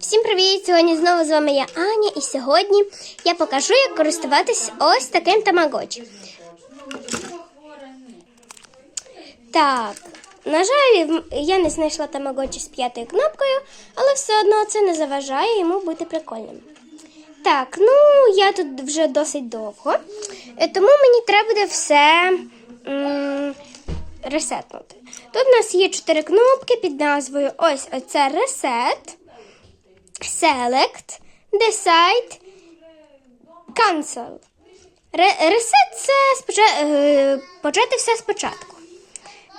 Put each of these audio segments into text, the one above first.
Всім привіт! Сьогодні знову з вами я Аня, і сьогодні я покажу, як користуватись ось таким тамагочі. Так, на жаль, я не знайшла тамагочі з п'ятою кнопкою, але все одно це не заважає йому бути прикольним. Так, ну я тут вже досить довго, е, тому мені треба буде все ресетнути. Тут у нас є чотири кнопки під назвою ось оце Reset, Select, Decide, Cancel. Ре- Reset це споча- е, почати все спочатку.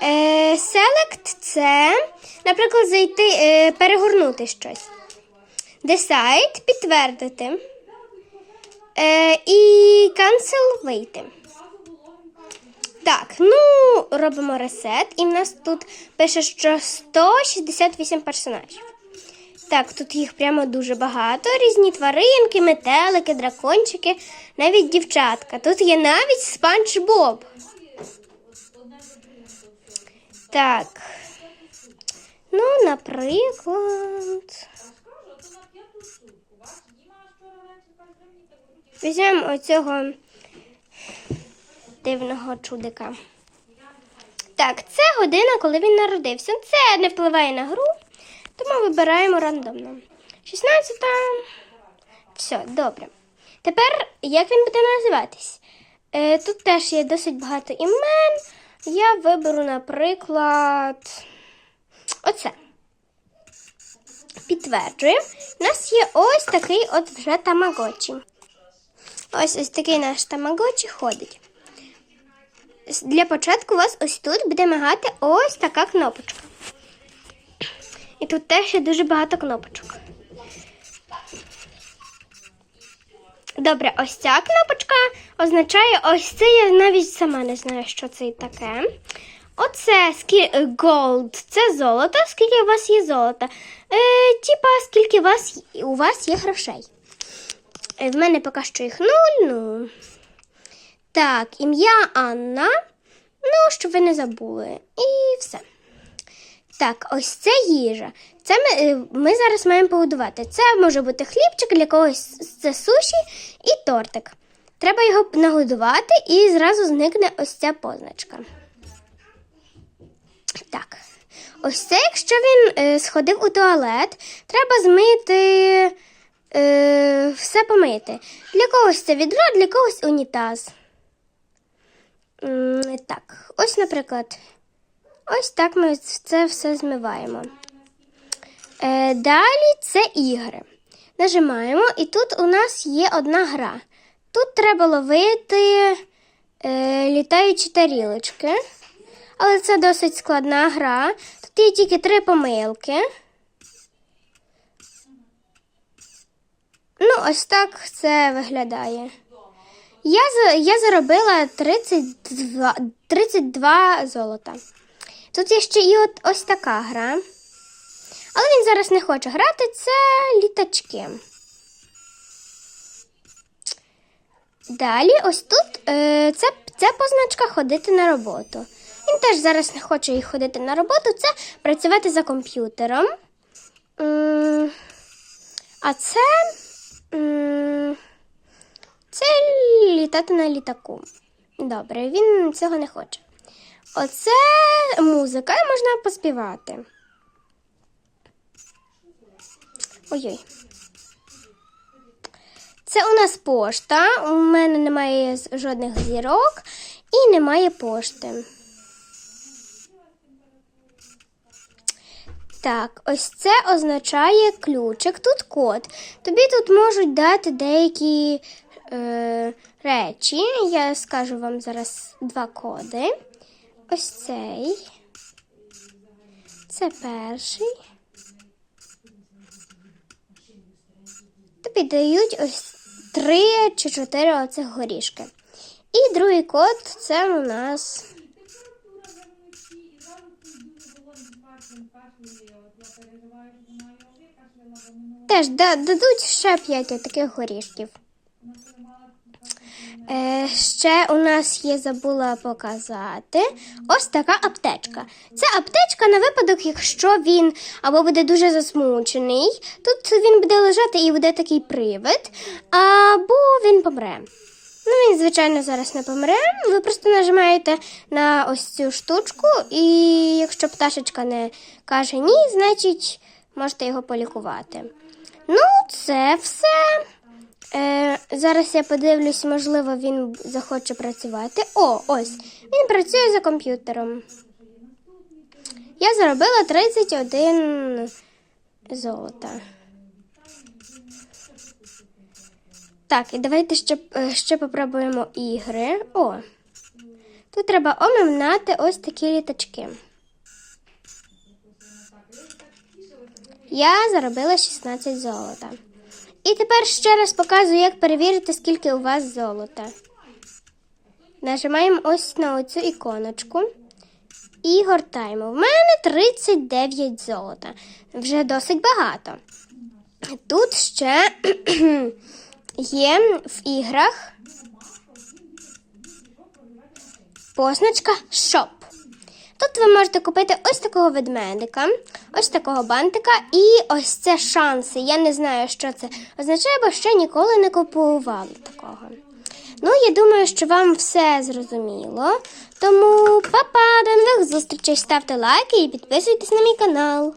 Е, Select це, наприклад, зайти, е, перегорнути щось. Decide підтвердити. І cancel вийти. Так, ну робимо ресет, і в нас тут пише, що 168 персонажів. Так, тут їх прямо дуже багато. Різні тваринки, метелики, дракончики, навіть дівчатка. Тут є навіть спанч Боб. Так. Ну, наприклад. Візьмемо оцього дивного чудика. Так, це година, коли він народився. Це не впливає на гру, тому вибираємо рандомно. 16. Все, добре. Тепер як він буде називатись? Е, тут теж є досить багато імен. Я виберу, наприклад, оце. Підтверджуємо. У нас є ось такий от вже тамагочі. Ось ось такий наш тамагочі ходить. Для початку у вас ось тут буде мигати ось така кнопочка. І тут теж є дуже багато кнопочок. Добре, ось ця кнопочка означає ось це. Я навіть сама не знаю, що це і таке. Оце е, gold, це золото, скільки у вас є золота. Е, типа, скільки у вас, у вас є грошей. Е, В мене поки що їх нуль. Ну. Так, ім'я Анна. Ну, щоб ви не забули. І. Так, ось це їжа. Це ми, е, ми зараз маємо погодувати. Це може бути хлібчик, для когось це суші і тортик. Треба його нагодувати і зразу зникне ось ця позначка. Так. Ось це, якщо він е, сходив у туалет, треба змити е, все помити. Для когось це відро, для когось унітаз. Так, ось, наприклад, ось так ми це все змиваємо. Е, далі це ігри. Нажимаємо, і тут у нас є одна гра. Тут треба ловити е, літаючі тарілочки. Але це досить складна гра. Тут є тільки три помилки. Ну, ось так це виглядає. Я, я заробила 32, 32 золота. Тут є ще і от ось така гра. Але він зараз не хоче грати, це літачки. Далі, ось тут е, це, це позначка ходити на роботу. Він теж зараз не хоче їх ходити на роботу, це працювати за комп'ютером. А це. Це літати на літаку. Добре, він цього не хоче. Оце музика, і можна поспівати. Ой-ой. Це у нас пошта. У мене немає жодних зірок і немає пошти. Так, ось це означає ключик. Тут код. Тобі тут можуть дати деякі е, речі. Я скажу вам зараз два коди. Ось цей. Це перший. Тобі дають ось три чи чотири оцих горішки. І другий код це у нас. Теж да- дадуть ще п'ять таких горішків. Е, ще у нас є, забула показати, ось така аптечка. Це аптечка на випадок, якщо він або буде дуже засмучений. Тут він буде лежати і буде такий привид, або він помре. Ну, він, звичайно, зараз не помре. Ви просто нажимаєте на ось цю штучку, і якщо пташечка не каже ні, значить можете його полікувати. Ну, це все. Е, зараз я подивлюсь, можливо, він захоче працювати. О, ось. Він працює за комп'ютером. Я заробила 31 золота. Так, і давайте ще, е, ще попробуємо ігри. О, тут треба омимнати ось такі літачки. Я заробила 16 золота. І тепер ще раз показую, як перевірити, скільки у вас золота. Нажимаємо ось на оцю іконочку. І гортаємо. В мене 39 золота. Вже досить багато. Тут ще є в іграх позначка Shop. Тут ви можете купити ось такого ведмедика, ось такого бантика і ось це шанси. Я не знаю, що це означає, бо ще ніколи не купували такого. Ну, я думаю, що вам все зрозуміло. Тому, па-па, до нових зустрічей, ставте лайки і підписуйтесь на мій канал.